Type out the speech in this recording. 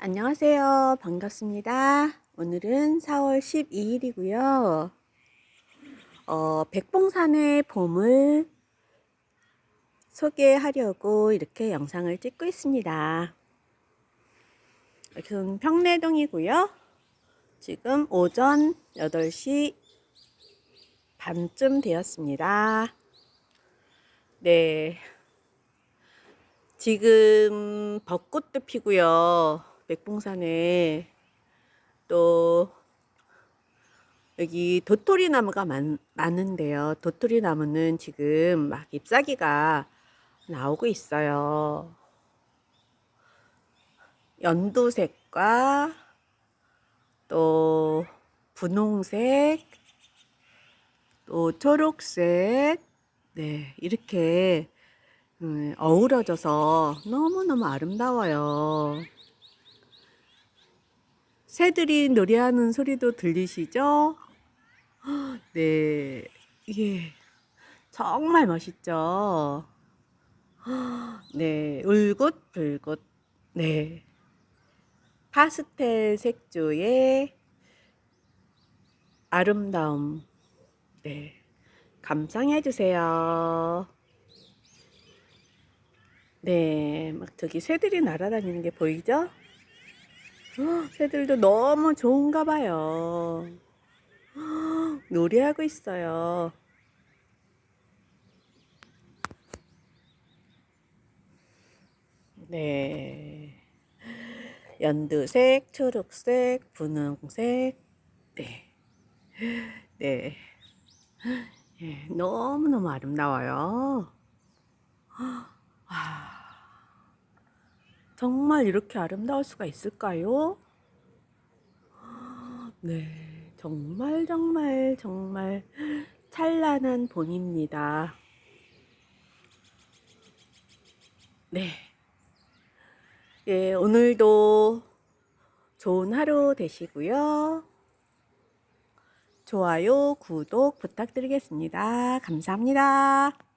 안녕하세요. 반갑습니다. 오늘은 4월 12일이고요. 어, 백봉산의 봄을 소개하려고 이렇게 영상을 찍고 있습니다. 여기는 평내동이고요. 지금 오전 8시 반쯤 되었습니다. 네. 지금 벚꽃도 피고요. 백봉산에 또 여기 도토리 나무가 많, 많은데요. 도토리 나무는 지금 막 잎사귀가 나오고 있어요. 연두색과 또 분홍색, 또 초록색, 네, 이렇게 음, 어우러져서 너무너무 아름다워요. 새들이 노래하는 소리도 들리시죠? 네, 이게 정말 멋있죠? 네, 울긋불긋, 네. 파스텔 색조의 아름다움, 네. 감상해 주세요. 네, 막 저기 새들이 날아다니는 게 보이죠? 헉, 새들도 너무 좋은가 봐요. 헉, 노래하고 있어요. 네. 연두색, 초록색, 분홍색, 네. 네. 예, 너무너무 아름다워요. 아, 정말 이렇게 아름다울 수가 있을까요? 네, 정말 정말 정말 찬란한 봄입니다. 네. 예, 오늘도 좋은 하루 되시고요. 좋아요, 구독 부탁드리겠습니다. 감사합니다.